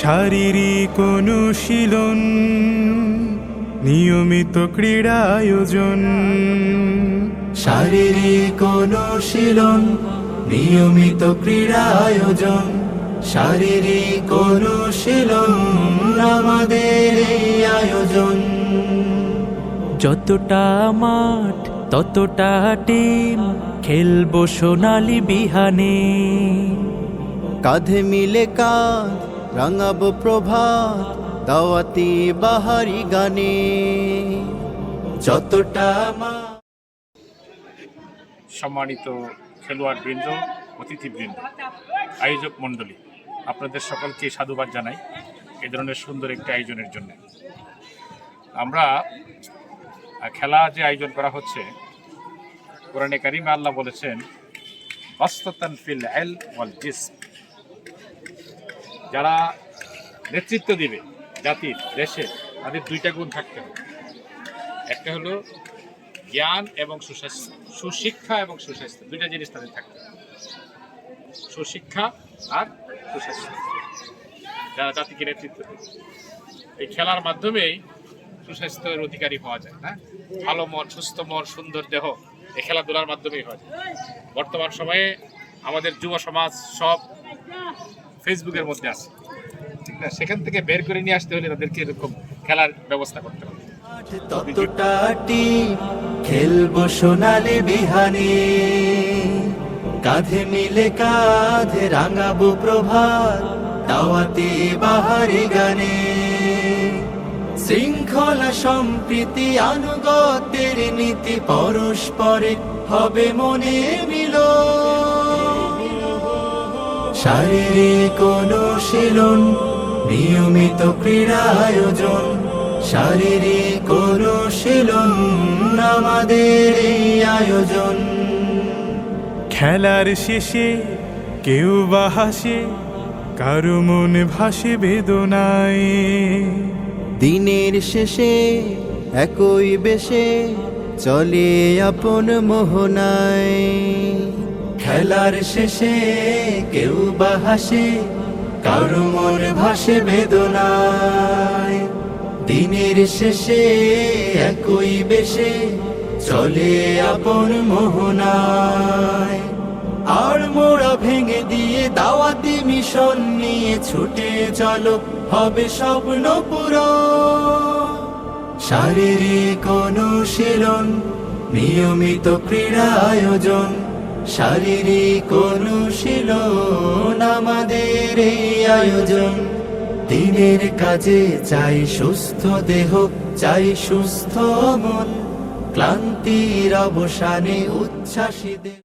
শারীরিক অনুশীলন নিয়মিত ক্রীড়া আয়োজন শারীরিক অনুশীলন নিয়মিত ক্রীড়া আয়োজন শারীরিক অনুশীলন আমাদের এই আয়োজন। যতটা মাঠ ততটা টিম খেলব সোনালি বিহানে। কাঁধে মিলে কাঁধ রাঙাবো প্রভাত, দাওয়াতি বাহারি গানে। যতটা মা সম্মানিত খেলোয়াড়বৃন্দ, অতিথিবৃন্দ, আয়োজক মণ্ডলী, আপনাদের সকলকে সাধুবাদ জানাই এ ধরনের সুন্দর একটি আয়োজনের জন্য। আমরা খেলা যে আয়োজন করা হচ্ছে, কোরআনে কারিমে আল্লাহ বলেছেন, বাস্ততান ফিল এল ওয়াল জিসম। যারা নেতৃত্ব দিবে জাতির দেশের তাদের দুইটা গুণ থাকতে হবে। একটা হলো জ্ঞান এবং সুস্বাস্থ্য, সুশিক্ষা এবং সুস্বাস্থ্য, দুইটা জিনিস তাদের থাকতে হবে। সুশিক্ষা আর সুস্বাস্থ্য। যারা জাতিকে নেতৃত্ব দেবে। এই খেলার মাধ্যমেই সুস্বাস্থ্যের অধিকারী হওয়া যায়, না? ভালো মন, সুস্থ মন, সুন্দর দেহ, এই খেলাধুলার মাধ্যমেই যায়। বর্তমান সময়ে আমাদের যুব সমাজ সব ফেসবুকের মধ্যে আছে। ঠিক না? সেখান থেকে বের করে নিয়ে আসতে হলে তাদেরকে এরকম খেলার ব্যবস্থা করতে হবে। ততটা টিম খেলব সোনালি বিহানে। কাঁধে মিলে কাঁধে রাঙাবো প্রভাত দাওয়াতে বাহারি গানে। শৃঙ্খলা সম্প্রীতি আনুগত্যের নীতি পরস্পরে হবে মনে মিল শারীরিক অনুশীলন নিয়মিত ক্রীড়া আয়োজন শারীরিক অনুশীলন আমাদের এই আয়োজন। খেলার শেষে কেউ বা হাসে কারও মন ভাসে বেদনায়। দিনের শেষে একই বেশে চলে আপন মোহনায়। খেলার শেষে কেউ বা হাসে, কারও মন ভাসে বেদনায়। দিনের শেষে একই বেশে চলে আপন মোহনায়। আর মোড়া ভেঙে দিয়ে দাওয়াতি মিশন নিয়ে ছুটে চলো, হবে স্বপ্ন পুরো। শারীরিক অনুশীলন, নিয়মিত ক্রীড়া আয়োজন শারীরিক অনুশীলন আমাদের এই আয়োজন। দিনের কাজে চাই সুস্থ দেহ, চাই সুস্থ মন। ক্লান্তির অবসানে উচ্ছ্বাসী